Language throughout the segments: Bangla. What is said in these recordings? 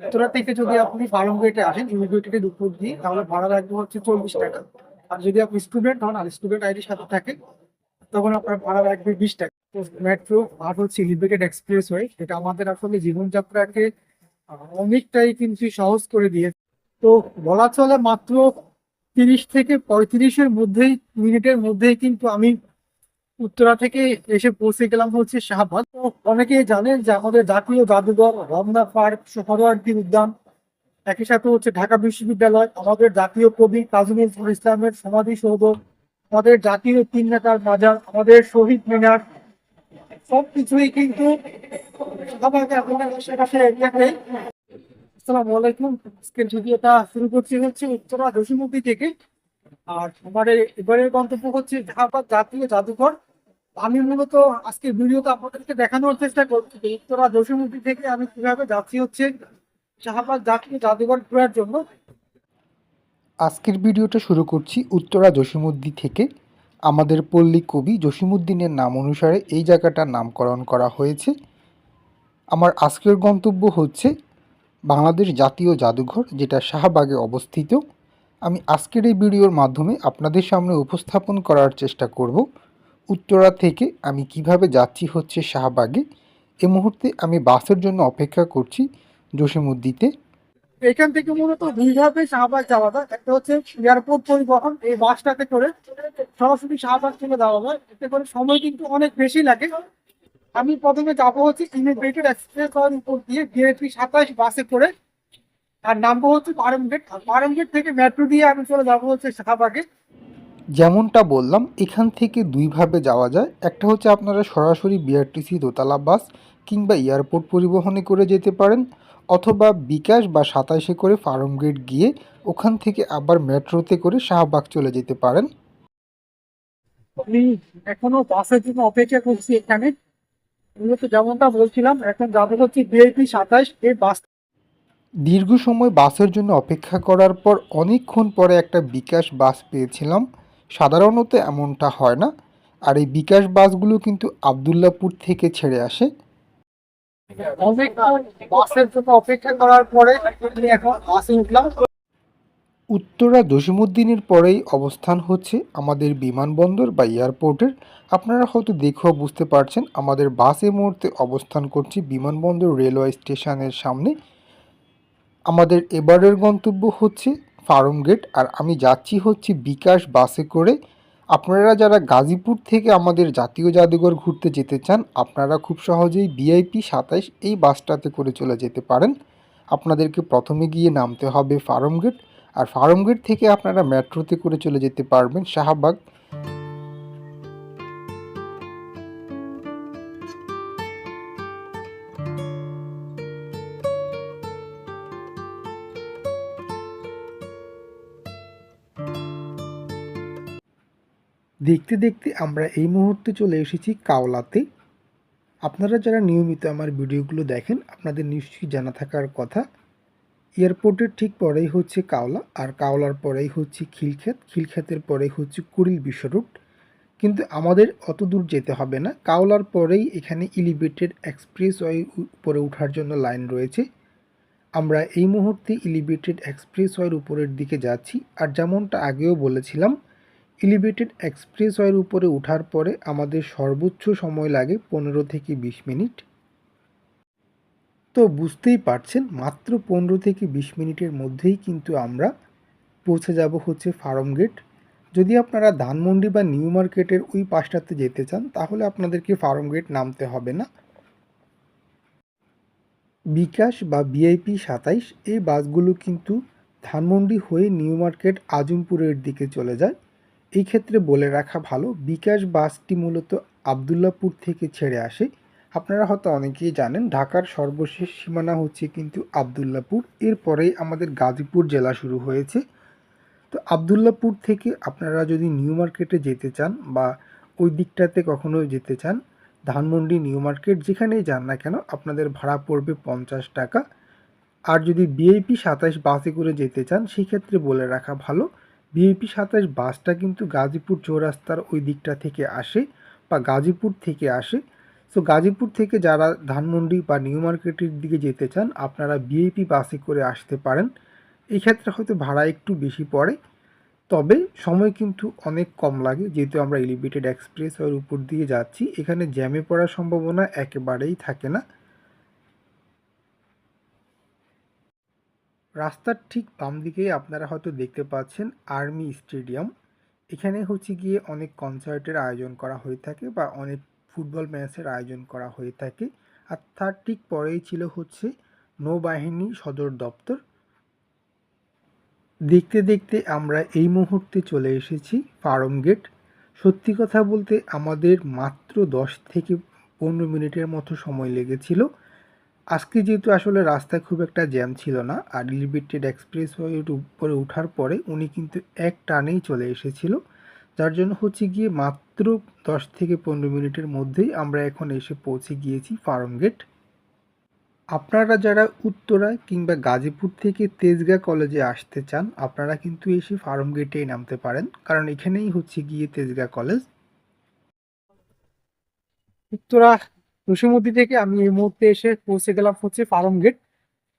উত্তরা থেকে যদি আপনি ফার্ম গেটে আসেন ইউনিভার্সিটির উপর দিয়ে, তাহলে ভাড়া লাগবে হচ্ছে চল্লিশ টাকা। আর যদি আপনি স্টুডেন্ট হন আর স্টুডেন্ট আইডির সাথে থাকেন, তখন আপনার ভাড়া লাগবে বিশ টাকা। মেট্রো আর হচ্ছে এলিভেটেড এক্সপ্রেস ওয়ে, এটা আমাদের আসলে জীবনযাত্রাকে অনেকটাই কিন্তু সহজ করে দিয়েছে। তো বলা চলে মাত্র তিরিশ থেকে পঁয়ত্রিশের মধ্যেই, মিনিটের মধ্যেই কিন্তু আমি উত্তরা থেকে এসে পৌঁছে গেলাম হচ্ছে শাহবাগ। তো অনেকেই জানেন যে আমাদের জাতীয় জাদুঘর রমনা পার্ক, সোহরাওয়ার্দী উদ্যান, একই সাথে হচ্ছে ঢাকা বিশ্ববিদ্যালয়, আমাদের জাতীয় কবি কাজী নজরুল ইসলামের সমাধিসৌধ আমাদের জাতীয় তিন নেতার মাজার, আমাদের শহীদ মিনার, সবকিছুই কিন্তু আসসালামু আলাইকুম। আজকের ভিডিওটা শুরু করছি হচ্ছে উত্তরা দশমুখী থেকে। আর আমার এ- এবারের গন্তব্য হচ্ছে শাহবাগ জাতীয় জাদুঘর। আমি মূলত আজকের ভিডিওতে আপনাদেরকে দেখানোর চেষ্টা করছি যে উত্তরা দশমুখী থেকে আমি কীভাবে যাচ্ছি হচ্ছে শাহবাগ জাতীয় জাদুঘর ঘোরার জন্য। আজকের ভিডিওটা শুরু করছি উত্তরা জসিমুদ্দি থেকে। আমাদের পল্লী কবি জসিমুদ্দিনের নাম অনুসারে এই জায়গাটার নামকরণ করা হয়েছে। আমার আজকের গন্তব্য হচ্ছে বাংলাদেশ জাতীয় জাদুঘর, যেটা শাহবাগে অবস্থিত। আমি আজকের এই ভিডিওর মাধ্যমে আপনাদের সামনে উপস্থাপন করার চেষ্টা করব উত্তরা থেকে আমি কীভাবে যাচ্ছি হচ্ছে শাহবাগে। এ মুহূর্তে আমি বাসের জন্য অপেক্ষা করছি জসিমুদ্দিতে এখান থেকে মূলত দুইভাবে শাহবাগ যাওয়া যায়। একটা হচ্ছে এয়ারপোর্ট পরিবহন, এই বাসটাতে করে সরাসরি শাহবাগ থেকে যাওয়া যায় এতে করে সময় কিন্তু অনেক বেশি লাগে। আমি প্রথমে যাব হচ্ছে ইমিগ্রেটেড এক্সপ্রেস হওয়ার উপর দিয়ে বিএপি সাতাশ বাসে করে আর নামবো হচ্ছে পারম গেট। পারম গেট থেকে মেট্রো দিয়ে আমি চলে যাব হচ্ছে শাহবাগে যেমনটা বললাম এখান থেকে দুইভাবে যাওয়া যায়। একটা হচ্ছে আপনারা সরাসরি বিআরটিসি দোতলা বাস কিংবা এয়ারপোর্ট পরিবহনে করে যেতে পারেন অথবা বিকাশ বা সাতাশে করে ফার্মগেট গিয়ে ওখান থেকে আবার মেট্রোতে করে শাহবাগ চলে যেতে পারেন। আমি এখনও বাসের জন্য অপেক্ষা করছি এখানে। মূলত যেমনটা বলছিলাম এখন যাব হচ্ছে বিএপি সাতাশ এই বাস দীর্ঘ সময় বাসের জন্য অপেক্ষা করার পর অনেকক্ষণ পরে একটা বিকাশ বাস পেয়েছিলাম। সাধারণত এমনটা হয় না। আর এই বিকাশ বাসগুলো কিন্তু আবদুল্লাপুর থেকে ছেড়ে আসে। বাসের জন্য অপেক্ষা করার পরে এখন বাসে উঠলাম। উত্তরা জসিমুদ্দিনের পরেই অবস্থান হচ্ছে আমাদের বিমানবন্দর বা এয়ারপোর্টের। আপনারা হয়তো দেখেও বুঝতে পারছেন আমাদের বাস মুহূর্তে অবস্থান করছি বিমানবন্দর রেলওয়ে স্টেশনের সামনে। আমাদের এবারের গন্তব্য হচ্ছে ফার্ম গেট, আর আমি যাচ্ছি হচ্ছে বিকাশ বাসে করে। আপনারা যারা গাজীপুর থেকে আমাদের জাতীয় জাদুঘর ঘুরতে যেতে চান, আপনারা খুব সহজেই বিআইপি সাতাইশ এই বাসটাতে করে চলে যেতে পারেন। আপনাদেরকে প্রথমে গিয়ে নামতে হবে ফার্ম গেট, আর ফার্ম গেট থেকে আপনারা মেট্রোতে করে চলে যেতে পারবেন শাহবাগ। দেখতে দেখতে আমরা এই মুহূর্তে চলে এসেছি কাওলাতে। আপনারা যারা নিয়মিত আমার ভিডিওগুলো দেখেন, আপনাদের নিশ্চয়ই জানা থাকার কথা, এয়ারপোর্টের ঠিক পরেই হচ্ছে কাওলা, আর কাওলার পরেই হচ্ছে খিলক্ষেত। খিলক্ষেতের পরেই হচ্ছে কুড়িল বিশ্ব রুট কিন্তু আমাদের অত দূর যেতে হবে না। কাওলার পরেই এখানে এলিভেটেড এক্সপ্রেস ওয়ে উপরে ওঠার জন্য লাইন রয়েছে। আমরা এই মুহূর্তে এলিভেটেড এক্সপ্রেস ওয়ের উপরের দিকে যাচ্ছি। আর যেমনটা আগেও বলেছিলাম এলিভেটেড এক্সপ্রেস ওয়ের উপরে ওঠার পরে আমাদের সর্বোচ্চ সময় লাগে পনেরো থেকে বিশ মিনিট। তো বুঝতেই পারছেন, মাত্র পনেরো থেকে বিশ মিনিটের মধ্যেই কিন্তু আমরা পৌঁছে যাব হচ্ছে ফার্ম গেট। যদি আপনারা ধানমন্ডি বা নিউ মার্কেটের ওই পাশটাতে যেতে চান, তাহলে আপনাদেরকে ফার্ম গেট নামতে হবে না। বিকাশ বা বিআইপি সাতাইশ, এই বাসগুলো কিন্তু ধানমন্ডি হয়ে নিউ মার্কেট আজমপুরের দিকে চলে যায়। এই ক্ষেত্রে বলে রাখা ভালো, বিকাশ বাসটি মূলত আবদুল্লাপুর থেকে ছেড়ে আসে। আপনারা হয়তো অনেকেই জানেন, ঢাকার সর্বশেষ সীমানা হচ্ছে কিন্তু আবদুল্লাপুর। এরপরেই আমাদের গাজীপুর জেলা শুরু হয়েছে। তো আবদুল্লাপুর থেকে আপনারা যদি নিউ মার্কেটে যেতে চান বা ওই দিকটাতে কখনো যেতে চান, ধানমন্ডি নিউ মার্কেট যেখানেই যান না কেন, আপনাদের ভাড়া পড়বে পঞ্চাশ টাকা। আর যদি বিআইপি সাতাশ বাসে করে যেতে চান সেক্ষেত্রে বলে রাখা ভালো বিএপি সাতাশ বাসটা কিন্তু গাজীপুর চৌরাস্তার ওই দিকটা থেকে আসে বা গাজীপুর থেকে আসে। সো গাজীপুর থেকে যারা ধানমন্ডি বা নিউ মার্কেটের দিকে যেতে চান, আপনারা বিএপি বাসে করে আসতে পারেন। এই ক্ষেত্রে হয়তো ভাড়া একটু বেশি পড়ে, তবে সময় কিন্তু অনেক কম লাগে। যেহেতু আমরা এলিভেটেড এক্সপ্রেস ওর উপর দিয়ে যাচ্ছি, এখানে জ্যামে পড়ার সম্ভাবনা একেবারেই থাকে না। রাস্তার ঠিক বাম দিকেই আপনারা হয়তো দেখতে পাচ্ছেন আর্মি স্টেডিয়াম। এখানে হচ্ছে গিয়ে অনেক কনসার্টের আয়োজন করা হয়ে থাকে বা অনেক ফুটবল ম্যাচের আয়োজন করা হয়ে থাকে। আর তার ঠিক পরেই ছিল হচ্ছে নৌবাহিনী সদর দপ্তর। দেখতে দেখতে আমরা এই মুহূর্তে চলে এসেছি ফার্ম গেট। সত্যি কথা বলতে আমাদের মাত্র দশ থেকে পনেরো মিনিটের মতো সময় লেগেছিল। আজকে যেহেতু আসলে রাস্তায় খুব একটা জ্যাম ছিল না, আর এলিভেটেড এক্সপ্রেস ওয়ের উপরে ওঠার পরে উনি কিন্তু এক টানেই চলে এসেছিল। যার জন্য হচ্ছে গিয়ে মাত্র দশ থেকে পনেরো মিনিটের মধ্যেই আমরা এখন এসে পৌঁছে গিয়েছি ফার্ম গেট। আপনারা যারা উত্তরা কিংবা গাজীপুর থেকে তেজগাঁ কলেজে আসতে চান, আপনারা কিন্তু এসে ফার্ম গেটেই নামতে পারেন, কারণ এখানেই হচ্ছে গিয়ে তেজগা কলেজ। উত্তরা রসিমতি থেকে আমি এই মুহূর্তে এসে পৌঁছে গেলাম হচ্ছে ফার্ম গেট।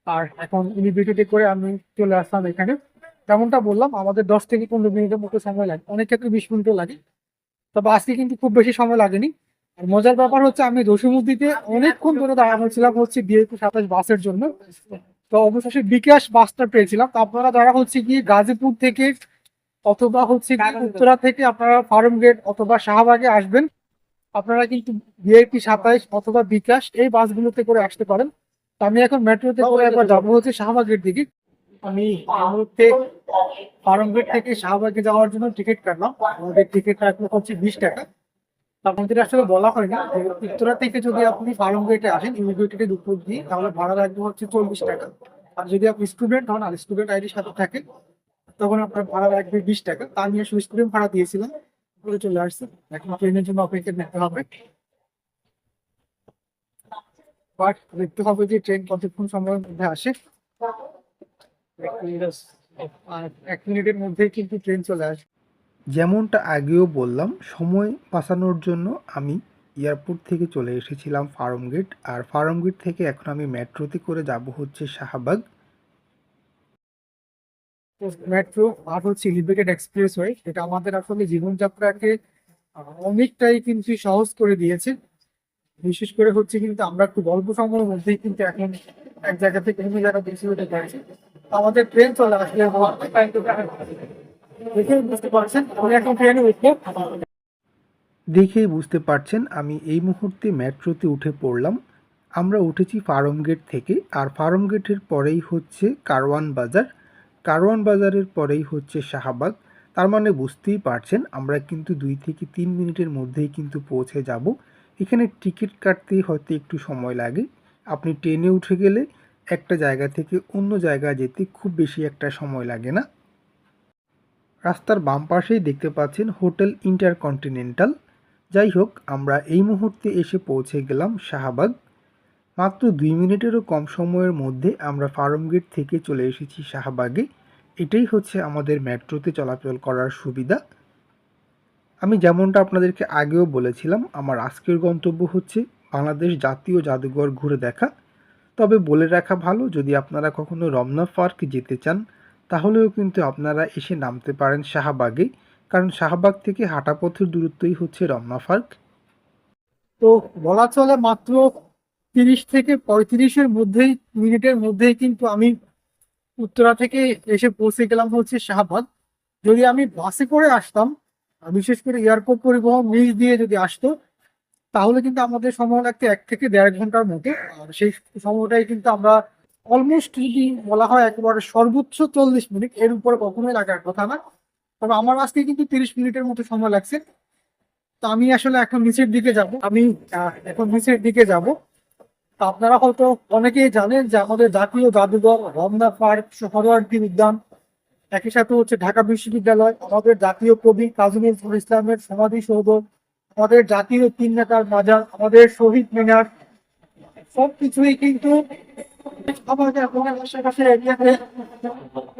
আর এখন ইউনিভার্সিটি করে আমি চলে আসলাম এখানে। যেমনটা বললাম আমাদের দশ থেকে পনেরো মিনিটের মতো সময় লাগে। অনেক ক্ষেত্রে বিশ মিনিটও লাগে। তবে আজকে কিন্তু খুব বেশি সময় লাগেনি। আর মজার ব্যাপার হচ্ছে আমি রসিমুদ্দিতে অনেকক্ষণ ধরে দাঁড়ানো ছিলাম হচ্ছে বিএপি সাতাশ বাসের জন্য। তো অবশেষে বিকাশ বাসটা পেয়েছিলাম। তো আপনারা যারা হচ্ছে গিয়ে গাজীপুর থেকে অথবা হচ্ছে উত্তরা থেকে আপনারা ফার্ম গেট অথবা শাহবাগে আসবেন। আপনারা কিন্তু ভিআইপি সাতাইশ অথবা বিকাশ এই বাসগুলোতে করে আসতে পারেন। আমি এখন মেট্রোতে করে একবার যাব হচ্ছে শাহবাগের দিকে। আমি মুহূর্তে ফার্ম গেট থেকে শাহবাগে যাওয়ার জন্য টিকিট কাটলাম। আমাদের টিকিট কাটলো হচ্ছে বিশ টাকা। আপনাদের আসলে বলা হয়নি। যে উত্তরা থেকে যদি আপনি ফার্ম গেটে আসেন ইউনিভার্সিটির উপর দিয়ে তাহলে ভাড়া লাগবে হচ্ছে চল্লিশ টাকা। আর যদি আপনি স্টুডেন্ট হন আর স্টুডেন্ট আইডির সাথে থাকেন তখন আপনার ভাড়া লাগবে বিশ টাকা। তা আমি আসলে স্টুডেন্ট ভাড়া দিয়েছিলাম। করে চলে আসছে। এখন ট্রেনের জন্য অপেক্ষা দেখতে হবে। বাট দেখতে হবে যে ট্রেন কতক্ষণ সময়ের মধ্যে আসে। এক মিনিটের মধ্যেই কিন্তু ট্রেন চলে আসে যেমনটা আগেও বললাম, সময় বাঁচানোর জন্য আমি এয়ারপোর্ট থেকে চলে এসেছিলাম ফার্ম গেট আর ফার্ম গেট থেকে এখন আমি মেট্রোতে করে যাব হচ্ছে শাহবাগ। মেট্রো আর হচ্ছে এলিভেটেড এক্সপ্রেস ওয়ে এটা আমাদের আসলে জীবনযাত্রাকে অনেকটাই কিন্তু সহজ করে দিয়েছে। বিশেষ করে হচ্ছে কিন্তু আমরা খুব অল্প সময়ের মধ্যেই কিন্তু এখন এক জায়গা থেকে অন্য জায়গা বেশি হতে পারছি। আমাদের ট্রেন চলে আসলে দেখে বুঝতে পারছেন এখন ট্রেনে উঠবো দেখেই বুঝতে পারছেন, আমি এই মুহূর্তে মেট্রোতে উঠে পড়লাম। আমরা উঠেছি ফার্ম গেট থেকে, আর ফার্ম গেটের পরেই হচ্ছে কারওয়ান বাজার। কারওয়ান বাজারের পরেই হচ্ছে শাহবাগ। তার মানে বুঝতেই পারছেন, আমরা কিন্তু দুই থেকে তিন মিনিটের মধ্যেই কিন্তু পৌঁছে যাব। এখানে টিকিট কাটতেই হয়তো একটু সময় লাগে। আপনি ট্রেনে উঠে গেলে একটা জায়গা থেকে অন্য জায়গা যেতে খুব বেশি একটা সময় লাগে না। রাস্তার বাম পাশেই দেখতে পাচ্ছেন হোটেল ইন্টারকন্টিনেন্টাল। যাই হোক, আমরা এই মুহূর্তে এসে পৌঁছে গেলাম শাহবাগ। মাত্র দুই মিনিটেরও কম সময়ের মধ্যে আমরা ফার্ম গেট থেকে চলে এসেছি শাহবাগে। এটাই হচ্ছে আমাদের মেট্রোতে চলাচল করার সুবিধা। আমি যেমনটা আপনাদেরকে আগেও বলেছিলাম, আমার আজকের গন্তব্য হচ্ছে বাংলাদেশ জাতীয় জাদুঘর ঘুরে দেখা। তবে বলে রাখা ভালো, যদি আপনারা কখনো রমনা পার্ক যেতে চান, তাহলেও কিন্তু আপনারা এসে নামতে পারেন শাহবাগে, কারণ শাহবাগ থেকে হাঁটা পথের দূরত্বই হচ্ছে রমনা পার্ক। তো বলা চলে মাত্র তিরিশ থেকে পঁয়ত্রিশের মধ্যেই, মিনিটের মধ্যেই কিন্তু আমি উত্তরা থেকে এসে পৌঁছে গেলাম হচ্ছে শাহবাগ। যদি আমি বাসে করে আসতাম বিশেষ করে এয়ারপোর্ট পরিবহন নিচ দিয়ে যদি আসতো, তাহলে কিন্তু আমাদের সময় লাগতো এক থেকে দেড় ঘণ্টার মতো। আর সেই সময়টাই কিন্তু আমরা অলমোস্ট যদি বলা হয় একেবারে সর্বোচ্চ চল্লিশ মিনিট, এর উপরে কখনোই লাগার কথা না। তবে আমার আজকে কিন্তু তিরিশ মিনিটের মতো সময় লাগছে। তো আমি আসলে এখন নিচের দিকে যাব। আমি এখন নিচের দিকে যাব। আপনারা হয়তো অনেকেই জানেন যে আমাদের জাতীয় জাদুঘর রমনা পার্ক সোহরাওয়ার্দী উদ্যান। একই সাথে হচ্ছে ঢাকা বিশ্ববিদ্যালয়, আমাদের জাতীয় কবি কাজী নজরুল ইসলামের সমাধিসৌধ আমাদের জাতীয় তিন নেতার বাজার আমাদের শহীদ মিনার, সবকিছুই কিন্তু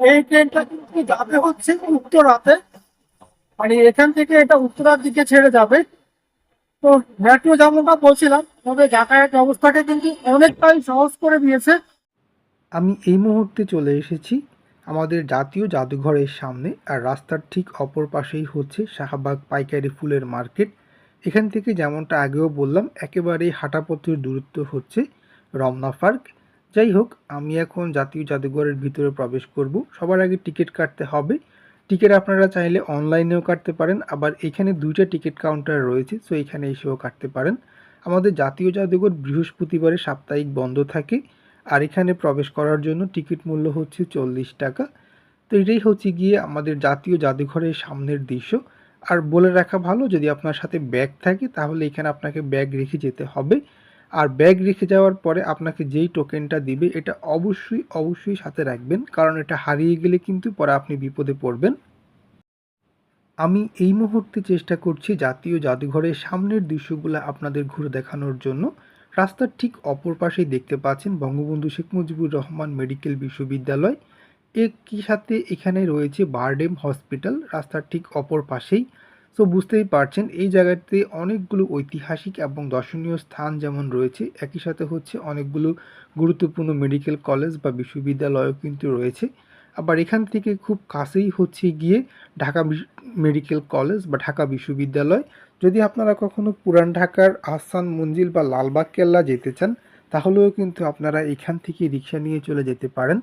এই ট্রেনটা কিন্তু যাবে হচ্ছে উত্তরাতে। মানে এখান থেকে এটা উত্তরার দিকে ছেড়ে যাবে। তো মেট্রো যেমনটা বলছিলাম, তবে যাতায়াত ব্যবস্থাকে কিন্তু অনেকটাই সহজ করে দিয়েছে। আমি এই মুহূর্তে চলে এসেছি আমাদের জাতীয় জাদুঘরের সামনে, আর রাস্তার ঠিক অপর পাশেই হচ্ছে শাহবাগ পাইকারি ফুলের মার্কেট। এখান থেকে যেমনটা আগেও বললাম, একেবারেই হাঁটাপথের দূরত্ব হচ্ছে রমনা পার্ক। যাই হোক, আমি এখন জাতীয় জাদুঘরের ভিতরে প্রবেশ করব। সবার আগে টিকিট কাটতে হবে। টিকিট আপনারা চাইলে অনলাইনেও কাটতে পারেন, আবার এখানে দুইটা টিকিট কাউন্টার রয়েছে সো এখানে এসেও কাটতে পারেন। আমাদের জাতীয় জাদুঘর বৃহস্পতিবারে সাপ্তাহিক বন্ধ থাকে, আর এখানে প্রবেশ করার জন্য টিকিট মূল্য হচ্ছে চল্লিশ টাকা। তো এটাই হচ্ছে গিয়ে আমাদের জাতীয় জাদুঘরের সামনের দৃশ্য। আর বলে রাখা ভালো, যদি আপনার সাথে ব্যাগ থাকে, তাহলে এখানে আপনাকে ব্যাগ রেখে যেতে হবে। আর ব্যাগ রেখে যাওয়ার পরে আপনাকে যেই টোকেনটা দিবে, এটা অবশ্যই অবশ্যই সাথে রাখবেন। কারণ এটা হারিয়ে গেলে কিন্তু পরে আপনি বিপদে পড়বেন। আমি এই মুহূর্তে চেষ্টা করছি জাতীয় জাদুঘরের সামনের দৃশ্যগুলো আপনাদের ঘুরে দেখানোর জন্য। রাস্তার ঠিক অপর পাশেই দেখতে পাচ্ছেন বঙ্গবন্ধু শেখ মুজিবুর রহমান মেডিকেল বিশ্ববিদ্যালয়। একই সাথে এখানে রয়েছে বারডেম হসপিটাল। রাস্তার ঠিক অপর পাশেই সো বুঝতেই পারছেন, এই জায়গাতে অনেকগুলো ঐতিহাসিক এবং দর্শনীয় স্থান যেমন রয়েছে, একই সাথে হচ্ছে অনেকগুলো গুরুত্বপূর্ণ মেডিকেল কলেজ বা বিশ্ববিদ্যালয়ও কিন্তু রয়েছে। আবার এখান থেকে খুব কাছেই হচ্ছে গিয়ে ঢাকা মেডিকেল কলেজ বা ঢাকা বিশ্ববিদ্যালয়। যদি আপনারা কখনো পুরান ঢাকার আহসান মঞ্জিল বা লালবাগ কেল্লা যেতে চান, তাহলেও কিন্তু আপনারা এখান থেকে রিক্সা নিয়ে চলে যেতে পারেন।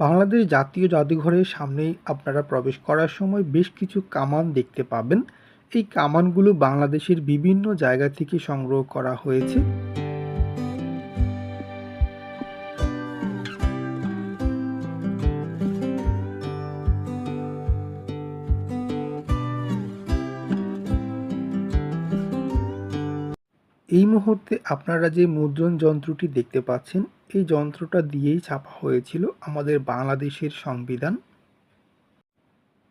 বাংলাদেশ জাতীয় জাদুঘরের সামনেই আপনারা প্রবেশ করার সময় বেশ কিছু কামান দেখতে পাবেন। এই কামানগুলো বাংলাদেশের বিভিন্ন জায়গা থেকে সংগ্রহ করা হয়েছে। এই মুহূর্তে আপনারা যে মুদ্রণ যন্ত্রটি দেখতে পাচ্ছেন, এই যন্ত্রটা দিয়েই ছাপা হয়েছিল আমাদের বাংলাদেশের সংবিধান।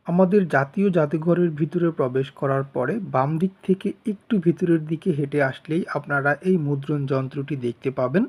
আমাদের জাতীয় জাদুঘরের ভিতরে প্রবেশ করার পরে বাম দিক থেকে একটু ভিতরের দিকে হেঁটে আসলেই আপনারা এই মুদ্রণ যন্ত্রটি দেখতে পাবেন।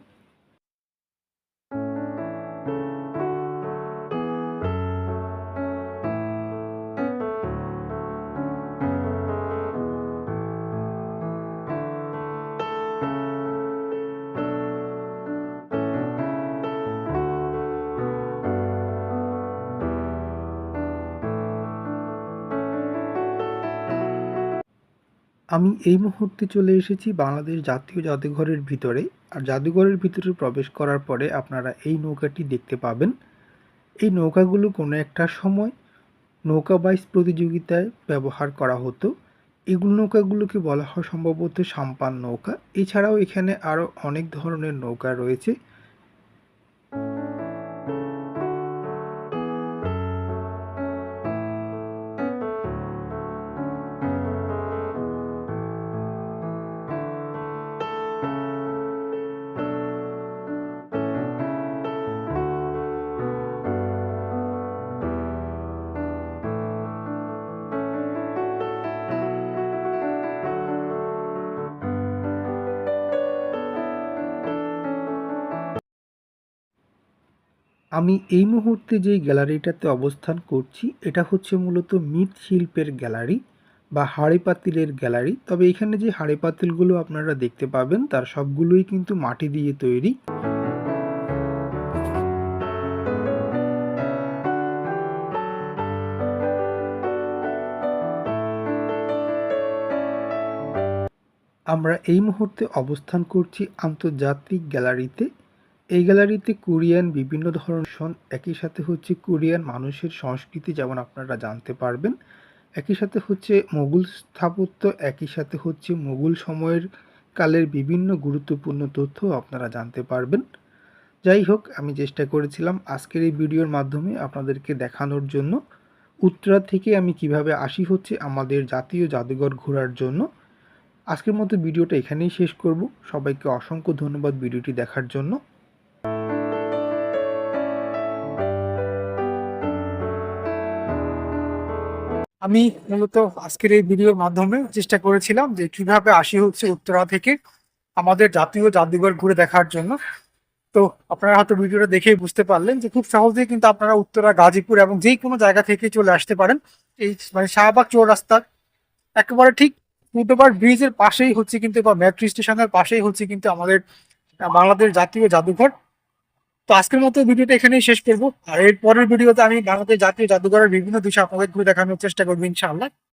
আমি এই মুহূর্তে চলে এসেছি বাংলাদেশ জাতীয় জাদুঘরের ভিতরে। আর জাদুঘরের ভিতরে প্রবেশ করার পরে আপনারা এই নৌকাটি দেখতে পাবেন। এই নৌকাগুলো কোনো একটা সময় নৌকা বাইচ প্রতিযোগিতায় ব্যবহার করা হতো। এগুলো নৌকাগুলোকে বলা হয় সম্ভবত সাম্পান নৌকা। এছাড়াও এখানে আরও অনেক ধরনের নৌকা রয়েছে। আমি এই মুহূর্তে যে গ্যালারিটাতে অবস্থান করছি, এটা হচ্ছে মূলত মৃৎশিল্পের গ্যালারি বা হাঁড়ি পাতিলের গ্যালারি। তবে এখানে যে হাঁড়ি পাতিলগুলো আপনারা দেখতে পাবেন, তার সবগুলোই কিন্তু মাটি দিয়ে তৈরি। আমরা এই মুহূর্তে অবস্থান করছি আন্তর্জাতিক গ্যালারিতে। এই গ্যালারিতে কোরিয়ান বিভিন্ন ধরনের একই সাথে হচ্ছে কোরিয়ান মানুষের সংস্কৃতি যেমন আপনারা জানতে পারবেন, একই সাথে হচ্ছে মোগল স্থাপত্য, একই সাথে হচ্ছে মোগল সময়ের কালের বিভিন্ন গুরুত্বপূর্ণ তথ্য আপনারা জানতে পারবেন। যাই হোক, আমি চেষ্টা করেছিলাম আজকের এই ভিডিওর মাধ্যমে আপনাদেরকে দেখানোর জন্য। উত্তরা থেকে আমি কীভাবে আসি হচ্ছে আমাদের জাতীয় জাদুঘর ঘোরার জন্য। আজকের মতো ভিডিওটা এখানেই শেষ করব। সবাইকে অসংখ্য ধন্যবাদ ভিডিওটি দেখার জন্য। আমি মূলত আজকের এই ভিডিওর মাধ্যমে চেষ্টা করেছিলাম যে কীভাবে আসি হচ্ছে উত্তরা থেকে আমাদের জাতীয় জাদুঘর ঘুরে দেখার জন্য। তো আপনারা হয়তো ভিডিওটা দেখেই বুঝতে পারলেন যে খুব সহজেই কিন্তু আপনারা উত্তরা, গাজীপুর এবং যে কোনো জায়গা থেকে চলে আসতে পারেন। এই মানে শাহবাগ চৌরাস্তার একেবারে ঠিক ফুটওভার ব্রিজের পাশেই হচ্ছে কিন্তু বা মেট্রো স্টেশনের পাশেই হচ্ছে কিন্তু আমাদের বাংলাদেশ জাতীয় জাদুঘর। তো আজকের মতো ভিডিওটা এখানেই শেষ করব। আর এর পরের ভিডিওতে আমি বাংলাদেশ জাতীয় জাদুঘরের বিভিন্ন বিষয় আপনাদের ঘুরে দেখানোর চেষ্টা করব ইনশাআল্লাহ।